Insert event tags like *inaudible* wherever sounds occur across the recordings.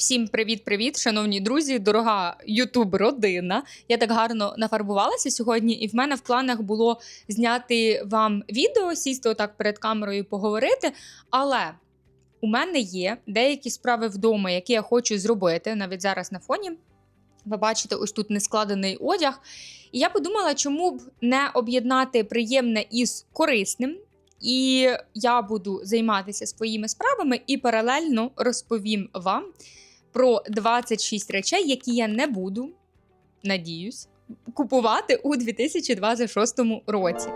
Всім привіт-привіт, шановні друзі, дорога Ютуб родина. Я так гарно нафарбувалася сьогодні, і в мене в планах було зняти вам відео, сісти отак перед камерою і поговорити. Але у мене є деякі справи вдома, які я хочу зробити навіть зараз на фоні. Ви бачите, ось тут нескладений одяг. І я подумала, чому б не об'єднати приємне із корисним. І я буду займатися своїми справами і паралельно розповім вам про 26 речей, які я не буду, надіюсь, купувати у 2026 році.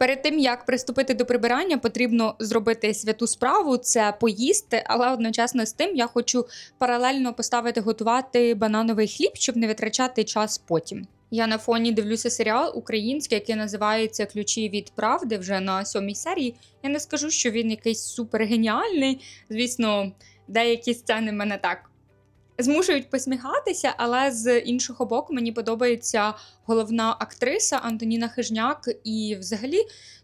Перед тим як приступити до прибирання, потрібно зробити святу справу це поїсти, але одночасно з тим я хочу паралельно поставити готувати банановий хліб, щоб не витрачати час потім. Я на фоні дивлюся серіал український, який називається Ключі від правди вже на сьомій серії. Я не скажу, що він якийсь супергеніальний. Звісно, деякі сцени мене так змушують посміхатися, але з іншого боку, мені подобається головна актриса Антоніна Хижняк, і взагалі,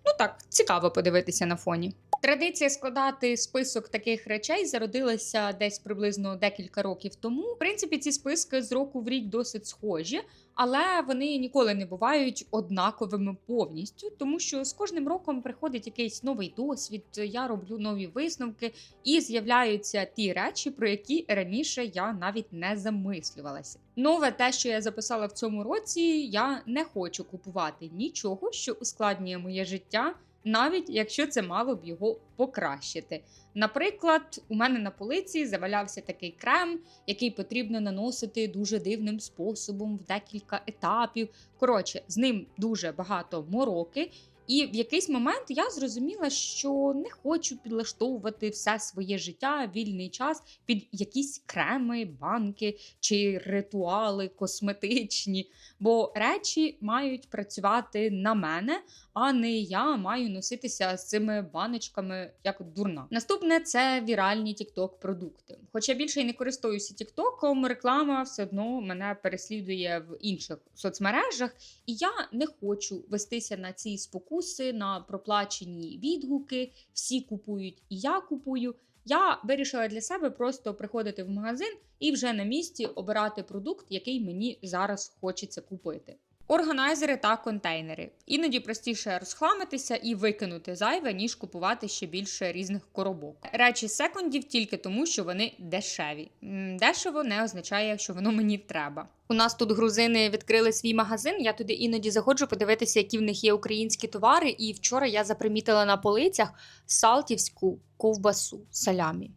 ну так, цікаво подивитися на фоні. Традиція складати список таких речей зародилася десь приблизно декілька років тому. В принципі, ці списки з року в рік досить схожі, але вони ніколи не бувають однаковими повністю, тому що з кожним роком приходить якийсь новий досвід. Я роблю нові висновки, і з'являються ті речі, про які раніше я навіть не замислювалася. Нове те, що я записала в цьому році, я не хочу купувати нічого, що ускладнює моє життя навіть якщо це мало б його покращити. Наприклад, у мене на полиці завалявся такий крем, який потрібно наносити дуже дивним способом в декілька етапів. Коротше, з ним дуже багато мороки. І в якийсь момент я зрозуміла, що не хочу підлаштовувати все своє життя, вільний час під якісь креми, банки чи ритуали косметичні. Бо речі мають працювати на мене, а не я маю носитися з цими баночками як дурна. Наступне це віральні тікток продукти. Хоча більше й не користуюся тіктоком, реклама все одно мене переслідує в інших соцмережах, і я не хочу вестися на ці спокуси, на проплачені відгуки. Всі купують, і я купую. Я вирішила для себе просто приходити в магазин і вже на місці обирати продукт, який мені зараз хочеться купити. Органайзери та контейнери. Іноді простіше розхламитися і викинути зайве, ніж купувати ще більше різних коробок. Речі секундів тільки тому, що вони дешеві. Дешево не означає, що воно мені треба. У нас тут грузини відкрили свій магазин. Я туди іноді заходжу подивитися, які в них є українські товари. І вчора я запримітила на полицях салтівську ковбасу салямі.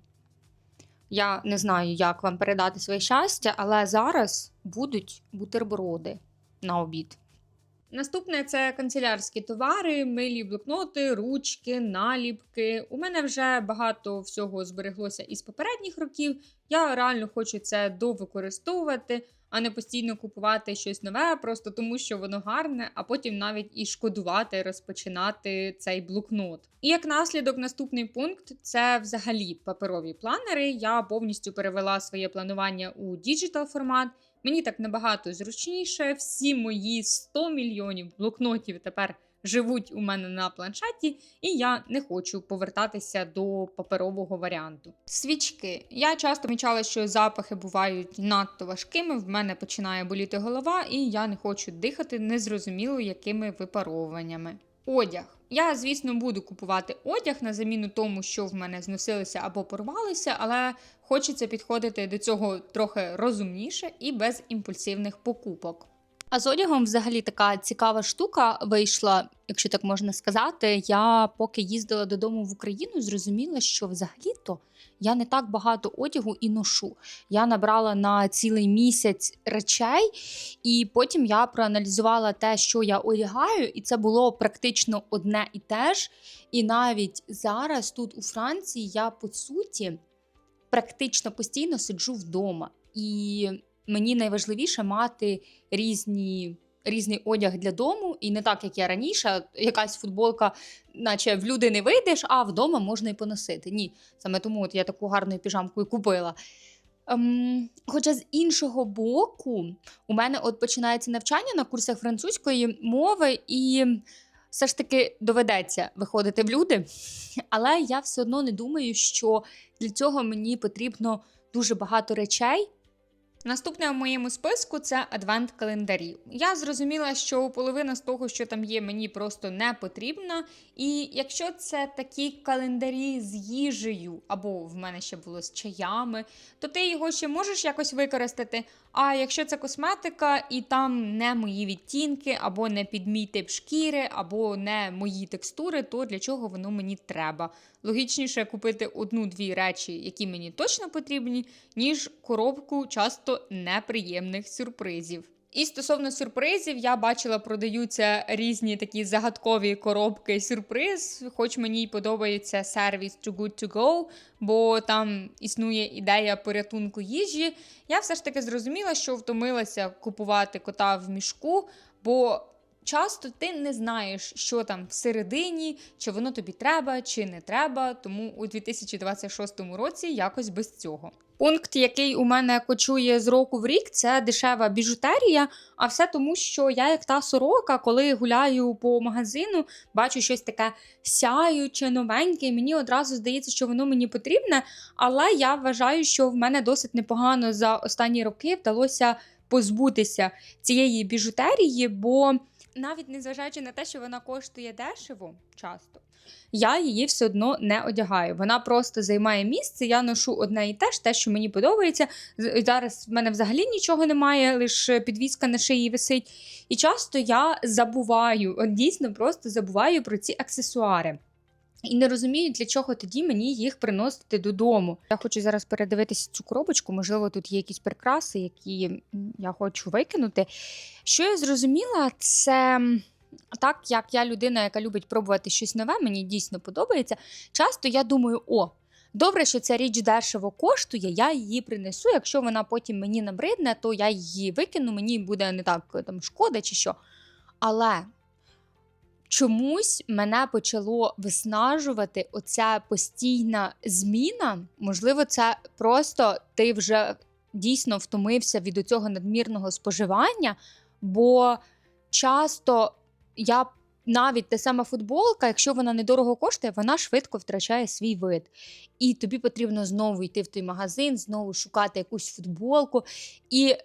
Я не знаю, як вам передати своє щастя, але зараз будуть бутерброди на обід. Наступне це канцелярські товари, милі блокноти, ручки, наліпки. У мене вже багато всього збереглося із попередніх років. Я реально хочу це довикористовувати, а не постійно купувати щось нове, просто тому що воно гарне, а потім навіть і шкодувати, розпочинати цей блокнот. І як наслідок, наступний пункт це взагалі паперові планери. Я повністю перевела своє планування у діджитал формат. Мені так набагато зручніше. Всі мої 100 мільйонів блокнотів тепер живуть у мене на планшеті, і я не хочу повертатися до паперового варіанту. Свічки. Я часто помічала, що запахи бувають надто важкими. В мене починає боліти голова, і я не хочу дихати незрозуміло якими випаровуваннями. Одяг. Я, звісно, буду купувати одяг на заміну тому, що в мене зносилося або порвалося, але хочеться підходити до цього трохи розумніше і без імпульсивних покупок. А з одягом взагалі така цікава штука вийшла, якщо так можна сказати. Я поки їздила додому в Україну, зрозуміла, що взагалі-то я не так багато одягу і ношу. Я набрала на цілий місяць речей, і потім я проаналізувала те, що я одягаю, і це було практично одне і те ж. І навіть зараз тут у Франції я по суті практично постійно сиджу вдома. І мені найважливіше мати різні. Різний одяг для дому, і не так, як я раніше, якась футболка, наче в люди не вийдеш, а вдома можна і поносити. Ні, саме тому от я таку гарну піжамку і купила. Ем, хоча з іншого боку, у мене от починається навчання на курсах французької мови, і все ж таки доведеться виходити в люди. Але я все одно не думаю, що для цього мені потрібно дуже багато речей. Наступне в моєму списку це адвент календарі. Я зрозуміла, що половина з того, що там є, мені просто не потрібна. І якщо це такі календарі з їжею, або в мене ще було з чаями, то ти його ще можеш якось використати. А якщо це косметика і там не мої відтінки, або не під мій тип шкіри, або не мої текстури, то для чого воно мені треба? Логічніше купити одну-дві речі, які мені точно потрібні, ніж коробку часто неприємних сюрпризів. І стосовно сюрпризів, я бачила, продаються різні такі загадкові коробки сюрприз, хоч мені й подобається сервіс Too Good To Go, бо там існує ідея порятунку їжі. Я все ж таки зрозуміла, що втомилася купувати кота в мішку, бо часто ти не знаєш, що там всередині, чи воно тобі треба, чи не треба. Тому у 2026 році якось без цього. Пункт, який у мене кочує з року в рік, це дешева біжутерія. А все тому, що я, як та сорока, коли гуляю по магазину, бачу щось таке сяюче, новеньке, і мені одразу здається, що воно мені потрібне. Але я вважаю, що в мене досить непогано за останні роки вдалося позбутися цієї біжутерії, бо навіть незважаючи на те, що вона коштує дешево часто, я її все одно не одягаю. Вона просто займає місце. Я ношу одне і те ж, те, що мені подобається. Зараз в мене взагалі нічого немає, лише підвіска на шиї висить. І часто я забуваю, дійсно просто забуваю про ці аксесуари. І не розумію, для чого тоді мені їх приносити додому. Я хочу зараз передивитися цю коробочку. Можливо, тут є якісь прикраси, які я хочу викинути. Що я зрозуміла, це так як я людина, яка любить пробувати щось нове, мені дійсно подобається. Часто я думаю, о. Добре, що ця річ дешево коштує, я її принесу. Якщо вона потім мені набридне, то я її викину, мені буде не так е, там шкода чи що. Але чомусь мене почало виснажувати оця постійна зміна. Можливо, це просто ти вже дійсно втомився від цього надмірного споживання, бо часто я навіть та сама футболка, якщо вона недорого коштує, вона швидко втрачає свій вид. І тобі потрібно знову йти в той магазин, знову шукати якусь футболку. І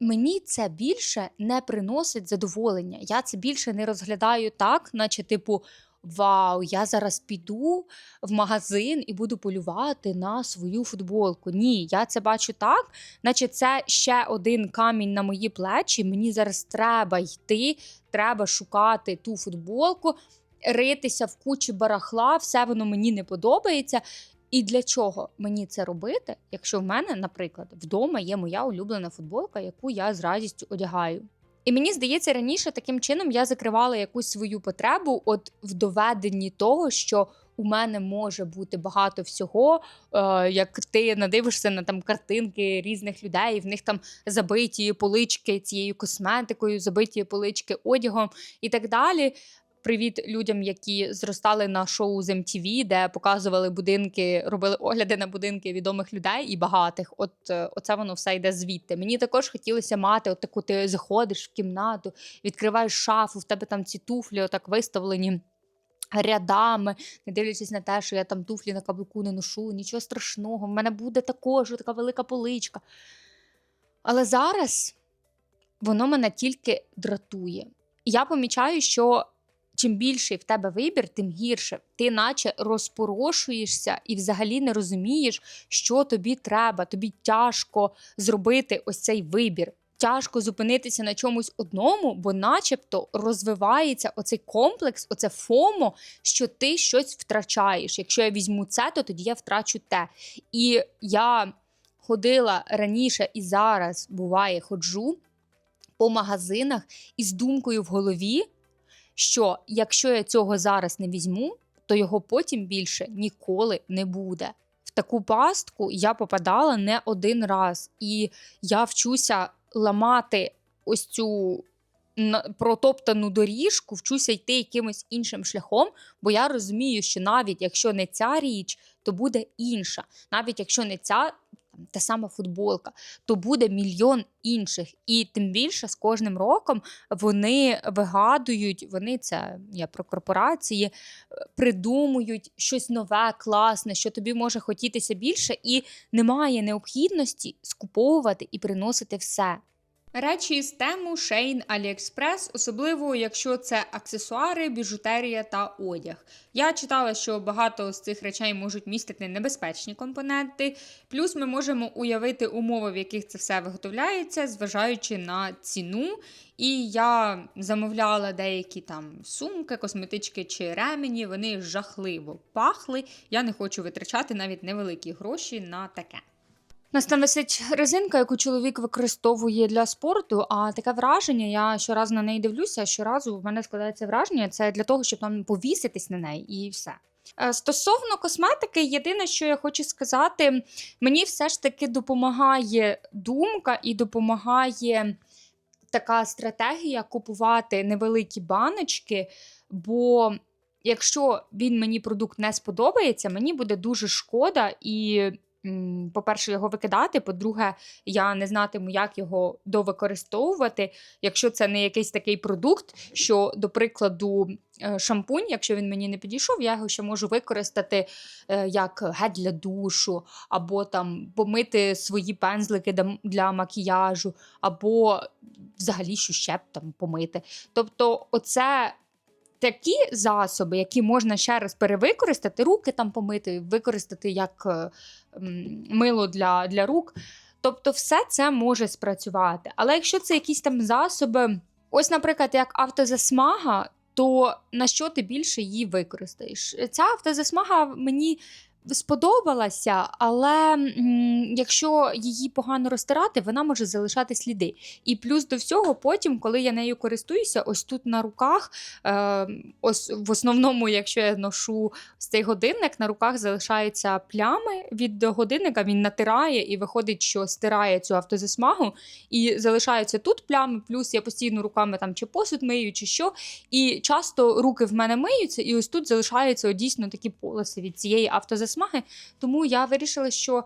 мені це більше не приносить задоволення. Я це більше не розглядаю так, наче, типу, вау, я зараз піду в магазин і буду полювати на свою футболку. Ні, я це бачу так, наче це ще один камінь на мої плечі. Мені зараз треба йти, треба шукати ту футболку, ритися в кучі барахла, все воно мені не подобається. І для чого мені це робити, якщо в мене, наприклад, вдома є моя улюблена футболка, яку я з радістю одягаю? І мені здається, раніше таким чином я закривала якусь свою потребу, от в доведенні того, що у мене може бути багато всього, е, як ти надивишся на там картинки різних людей, в них там забиті полички цією косметикою, забиті полички одягом і так далі. Привіт людям, які зростали на шоу з MTV, де показували будинки, робили огляди на будинки відомих людей і багатих. От е, оце воно все йде звідти. Мені також хотілося мати от таку, ти заходиш в кімнату, відкриваєш шафу, в тебе там ці туфлі отак виставлені. Рядами, не дивлячись на те, що я там туфлі на каблуку не ношу, нічого страшного, в мене буде також така велика поличка. Але зараз воно мене тільки дратує. Я помічаю, що чим більший в тебе вибір, тим гірше. Ти наче розпорошуєшся і взагалі не розумієш, що тобі треба. Тобі тяжко зробити ось цей вибір. Тяжко зупинитися на чомусь одному, бо, начебто, розвивається оцей комплекс, оце ФОМО, що ти щось втрачаєш. Якщо я візьму це, то тоді я втрачу те. І я ходила раніше і зараз буває, ходжу по магазинах із думкою в голові, що якщо я цього зараз не візьму, то його потім більше ніколи не буде. В таку пастку я попадала не один раз, і я вчуся ламати ось цю протоптану доріжку, вчуся йти якимось іншим шляхом, бо я розумію, що навіть якщо не ця річ, то буде інша. Навіть якщо не ця, там та сама футболка, то буде мільйон інших. І тим більше з кожним роком вони вигадують, вони це я про корпорації, е, придумують щось нове, класне, що тобі може хотітися більше, і немає необхідності скуповувати і приносити все. Речі з тему Shein AliExpress, особливо якщо це аксесуари, біжутерія та одяг. Я читала, що багато з цих речей можуть містити небезпечні компоненти, плюс ми можемо уявити умови, в яких це все виготовляється, зважаючи на ціну. І я замовляла деякі там сумки, косметички чи ремені. Вони жахливо пахли. Я не хочу витрачати навіть невеликі гроші на таке. Нас там висить резинка, яку чоловік використовує для спорту. А таке враження, я щоразу на неї дивлюся. Щоразу в мене складається враження. Це для того, щоб там повіситись на неї, і все. Е, Стосовно косметики, єдине, що я хочу сказати, мені все ж таки допомагає думка і допомагає така стратегія купувати невеликі баночки. Бо якщо він мені продукт не сподобається, мені буде дуже шкода і. По-перше, його викидати. По-друге, я не знатиму, як його довикористовувати, якщо це не якийсь такий продукт, що, до прикладу, е, шампунь, якщо він мені не підійшов, я його ще можу використати е, як гель для душу, або там помити свої пензлики для макіяжу, або взагалі що ще б там помити. Тобто, оце. Такі засоби, які можна ще раз перевикористати, руки там помити, використати як е, мило для, для рук. Тобто, все це може спрацювати. Але якщо це якісь там засоби, ось, наприклад, як автозасмага, то на що ти більше її використаєш? Ця автозасмага мені сподобалася, але якщо її погано розтирати, вона може залишати сліди. І плюс до всього, потім, коли я нею користуюся, ось тут на руках, е, ось в основному, якщо я ношу цей годинник, на руках залишаються плями від годинника, він натирає і виходить, що стирає цю автозасмагу, і залишаються тут плями, плюс я постійно руками там чи посуд мию, чи що. І часто руки в мене миються, і ось тут залишаються дійсно такі полоси від цієї автозасмаги. Тому я вирішила, що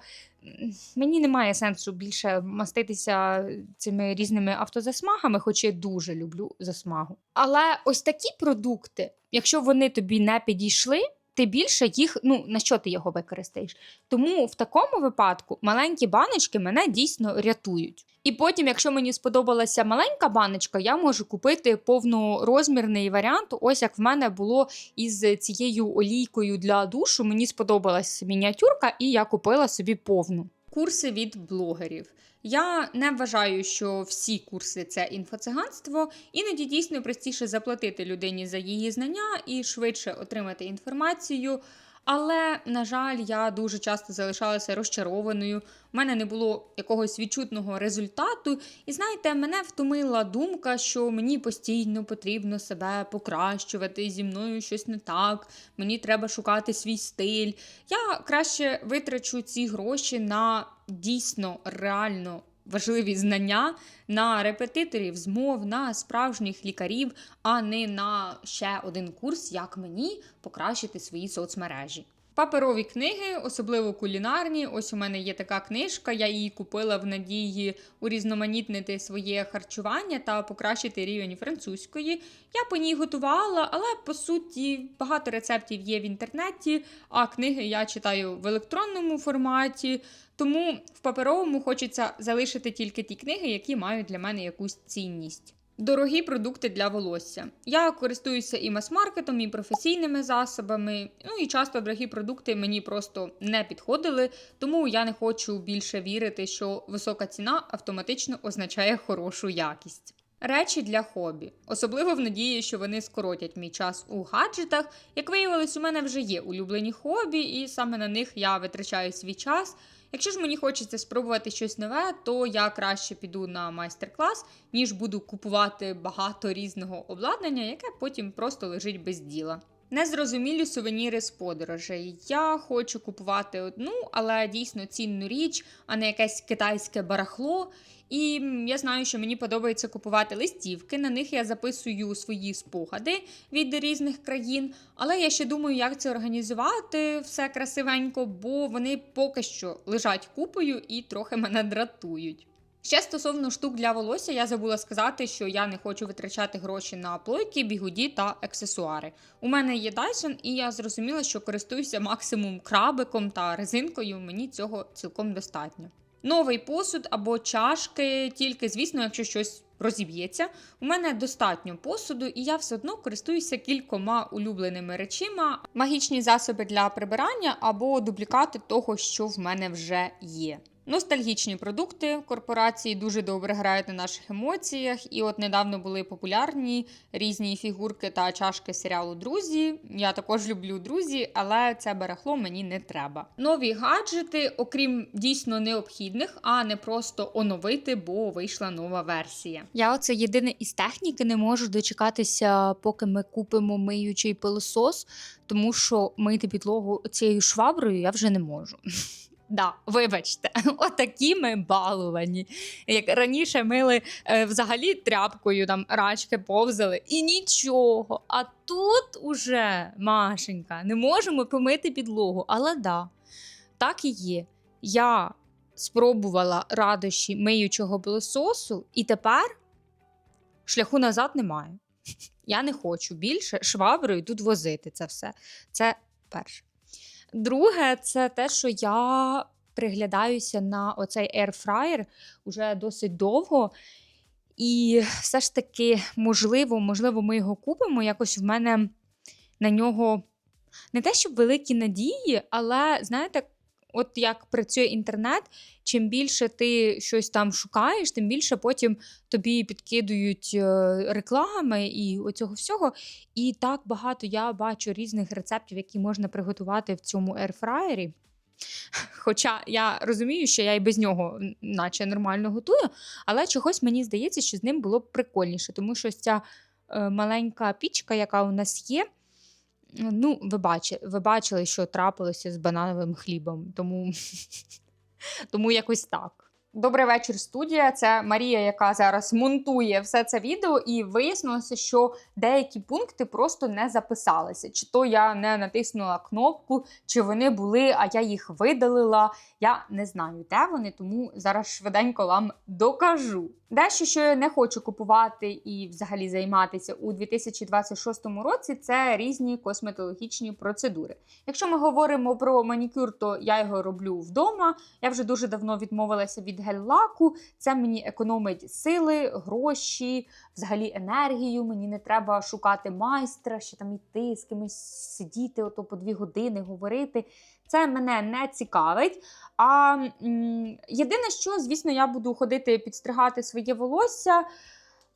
мені немає сенсу більше маститися цими різними автозасмагами, хоч я дуже люблю засмагу. Але ось такі продукти, якщо вони тобі не підійшли. Ти більше їх, ну на що ти його використаєш? Тому в такому випадку маленькі баночки мене дійсно рятують. І потім, якщо мені сподобалася маленька баночка, я можу купити повнорозмірний варіант. Ось як в мене було із цією олійкою для душу. Мені сподобалась мініатюрка, і я купила собі повну. Курси від блогерів. Я не вважаю, що всі курси це інфоциганство. Іноді дійсно простіше заплатити людині за її знання і швидше отримати інформацію. Але, на жаль, я дуже часто залишалася розчарованою. У мене не було якогось відчутного результату. І знаєте, мене втомила думка, що мені постійно потрібно себе покращувати, зі мною щось не так, мені треба шукати свій стиль. Я краще витрачу ці гроші на дійсно реально. Важливі знання на репетиторів з мов, на справжніх лікарів, а не на ще один курс, як мені покращити свої соцмережі. Паперові книги, особливо кулінарні. Ось у мене є така книжка. Я її купила в надії урізноманітнити своє харчування та покращити рівень французької. Я по ній готувала, але по суті багато рецептів є в інтернеті, а книги я читаю в електронному форматі. Тому в паперовому хочеться залишити тільки ті книги, які мають для мене якусь цінність. Дорогі продукти для волосся. Я користуюся і мас-маркетом, і професійними засобами. Ну і часто дорогі продукти мені просто не підходили, тому я не хочу більше вірити, що висока ціна автоматично означає хорошу якість. Речі для хобі, особливо в надії, що вони скоротять мій час у гаджетах. Як виявилось, у мене вже є улюблені хобі, і саме на них я витрачаю свій час. Якщо ж мені хочеться спробувати щось нове, то я краще піду на майстер-клас, ніж буду купувати багато різного обладнання, яке потім просто лежить без діла. Незрозумілі сувеніри з подорожей. Я хочу купувати одну, але дійсно цінну річ, а не якесь китайське барахло. І я знаю, що мені подобається купувати листівки. На них я записую свої спогади від різних країн. Але я ще думаю, як це організувати все красивенько, бо вони поки що лежать купою і трохи мене дратують. Ще стосовно штук для волосся, я забула сказати, що я не хочу витрачати гроші на плойки, бігуді та аксесуари. У мене є Dyson, і я зрозуміла, що користуюся максимум крабиком та резинкою. Мені цього цілком достатньо. Новий посуд або чашки, тільки, звісно, якщо щось розіб'ється. У мене достатньо посуду, і я все одно користуюся кількома улюбленими речима, магічні засоби для прибирання або дублікати того, що в мене вже є. Ностальгічні продукти корпорації дуже добре грають на наших емоціях. І от недавно були популярні різні фігурки та чашки серіалу Друзі. Я також люблю друзі, але це барахло мені не треба. Нові гаджети, окрім дійсно необхідних, а не просто оновити, бо вийшла нова версія. Я оце єдине із техніки не можу дочекатися, поки ми купимо миючий пилосос, тому що мити підлогу цією шваброю я вже не можу. Да, вибачте, *laughs* отакі ми балувані. Як раніше мили е, взагалі тряпкою, там рачки повзали, і нічого. А тут уже, Машенька, не можемо помити підлогу. Але да, так і є. Я спробувала радощі миючого пилососу, і тепер шляху назад немає. *laughs* Я не хочу більше шваброю тут возити це все. Це перше. Друге, це те, що я приглядаюся на оцей airfryer уже досить довго. І все ж таки, можливо, можливо, ми його купимо. Якось в мене на нього не те, щоб великі надії, але знаєте, от як працює інтернет, чим більше ти щось там шукаєш, тим більше потім тобі підкидують е, реклами і оцього всього. І так багато я бачу різних рецептів, які можна приготувати в цьому ерфраєрі. Хоча я розумію, що я і без нього наче нормально готую, але чогось мені здається, що з ним було б прикольніше, тому що ця е, маленька пічка, яка у нас є, ну, ви, бачи, ви бачили, що трапилося з банановим хлібом, тому, *laughs* тому якось так. Добрий вечір, студія. Це Марія, яка зараз монтує все це відео, і вияснилося, що деякі пункти просто не записалися. Чи то я не натиснула кнопку, чи вони були, а я їх видалила. Я не знаю, де вони, тому зараз швиденько вам докажу. Дещо, що я не хочу купувати і взагалі займатися у 2026 році, це різні косметологічні процедури. Якщо ми говоримо про манікюр, то я його роблю вдома. Я вже дуже давно відмовилася від гель-лаку. Це мені економить сили, гроші, взагалі енергію. Мені не треба шукати майстра, ще там йти з кимось сидіти, ото по дві години говорити. Це мене не цікавить. А м, єдине, що, звісно, я буду ходити підстригати своє волосся.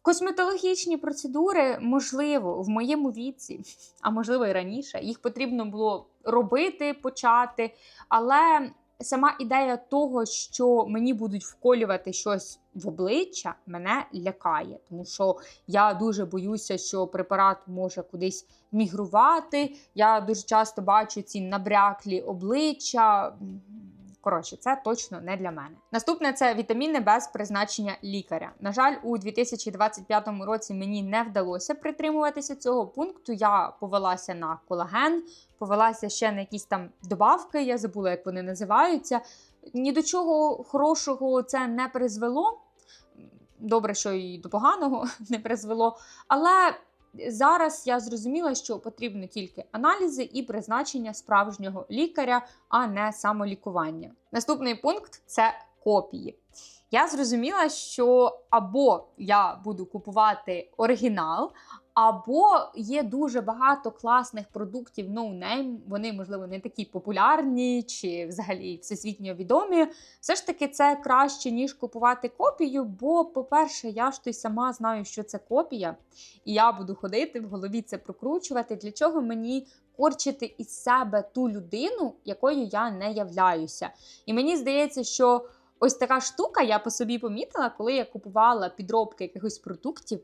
Косметологічні процедури, можливо, в моєму віці, а можливо і раніше, їх потрібно було робити, почати. Але сама ідея того, що мені будуть вколювати щось в обличчя, мене лякає, тому що я дуже боюся, що препарат може кудись мігрувати. Я дуже часто бачу ці набряклі обличчя. Коротше, це точно не для мене. Наступне це вітаміни без призначення лікаря. На жаль, у 2025 році мені не вдалося притримуватися цього пункту. Я повелася на колаген, повелася ще на якісь там добавки. Я забула, як вони називаються. Ні до чого хорошого це не призвело. Добре, що і до поганого *laughs* не призвело. Але зараз я зрозуміла, що потрібно тільки аналізи і призначення справжнього лікаря, а не самолікування. Наступний пункт це копії. Я зрозуміла, що або я буду купувати оригінал, або є дуже багато класних продуктів no name, Вони, можливо, не такі популярні чи взагалі всесвітньо відомі. Все ж таки, це краще, ніж купувати копію. Бо, по-перше, я ж то й сама знаю, що це копія, і я буду ходити в голові це прокручувати. Для чого мені корчити із себе ту людину, якою я не являюся? І мені здається, що ось така штука я по собі помітила, коли я купувала підробки якихось продуктів.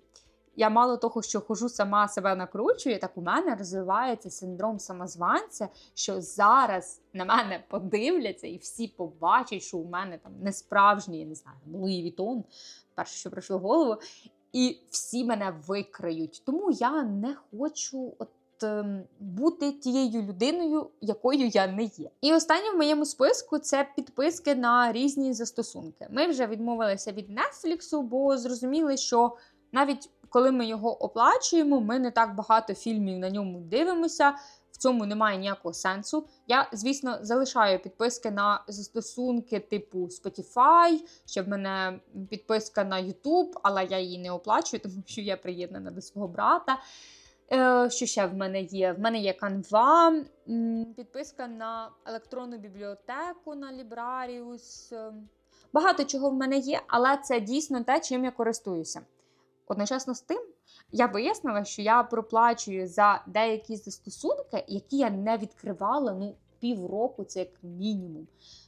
Я мало того, що хожу сама себе накручую, так у мене розвивається синдром самозванця, що зараз на мене подивляться і всі побачать, що у мене там не справжній, я не знаю, Луї Вітон, перше, що прийшло голову, і всі мене викриють. Тому я не хочу от. ем, Бути тією людиною, якою я не є. І останнє в моєму списку це підписки на різні застосунки. Ми вже відмовилися від Netflix, бо зрозуміли, що навіть коли ми його оплачуємо, ми не так багато фільмів на ньому дивимося. В цьому немає ніякого сенсу. Я, звісно, залишаю підписки на застосунки типу Spotify, ще в мене підписка на YouTube, але я її не оплачую, *laughs* тому що я приєднана до свого брата. Е, Що ще в мене є? В мене є Canva, підписка на електронну бібліотеку на Librarius. е, Багато чого в мене є, але це дійсно те, чим я користуюся. Одночасно з тим, я вияснила, що я проплачую за деякі застосунки, які я не відкривала ну, півроку, це як мінімум.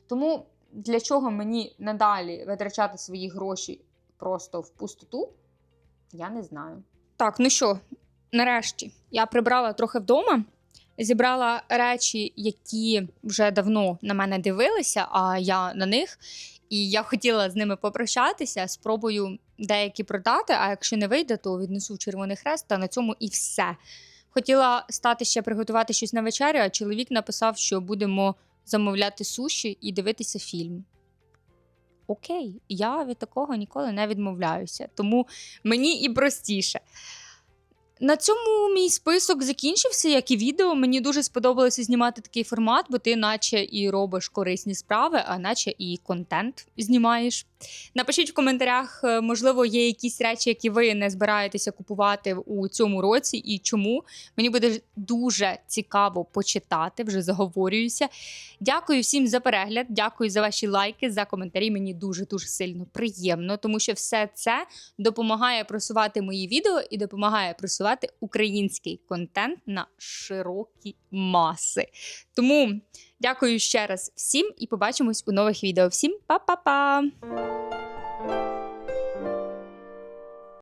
Тому для чого мені надалі витрачати свої гроші просто в пустоту, я не знаю. Так, ну що, нарешті я прибрала трохи вдома, зібрала речі, які вже давно на мене дивилися, а я на них. І я хотіла з ними попрощатися, спробую деякі продати, а якщо не вийде, то віднесу Червоний Хрест, та на цьому і все. Хотіла стати ще приготувати щось на вечерю, а чоловік написав, що будемо замовляти суші і дивитися фільм. Окей, я від такого ніколи не відмовляюся, тому мені і простіше. На цьому мій список закінчився, як і відео. Мені дуже сподобалося знімати такий формат, бо ти наче і робиш корисні справи, а наче і контент знімаєш. Напишіть в коментарях, е, можливо, є якісь речі, які ви не збираєтеся купувати у цьому році, і чому. Мені буде дуже цікаво почитати, вже заговорююся. Дякую всім за перегляд, дякую за ваші лайки, за коментарі. Мені дуже дуже сильно приємно, тому що все це допомагає просувати мої відео і допомагає просувати український контент на широкі маси. Тому дякую ще раз всім і побачимось у нових відео. Всім па-па-па!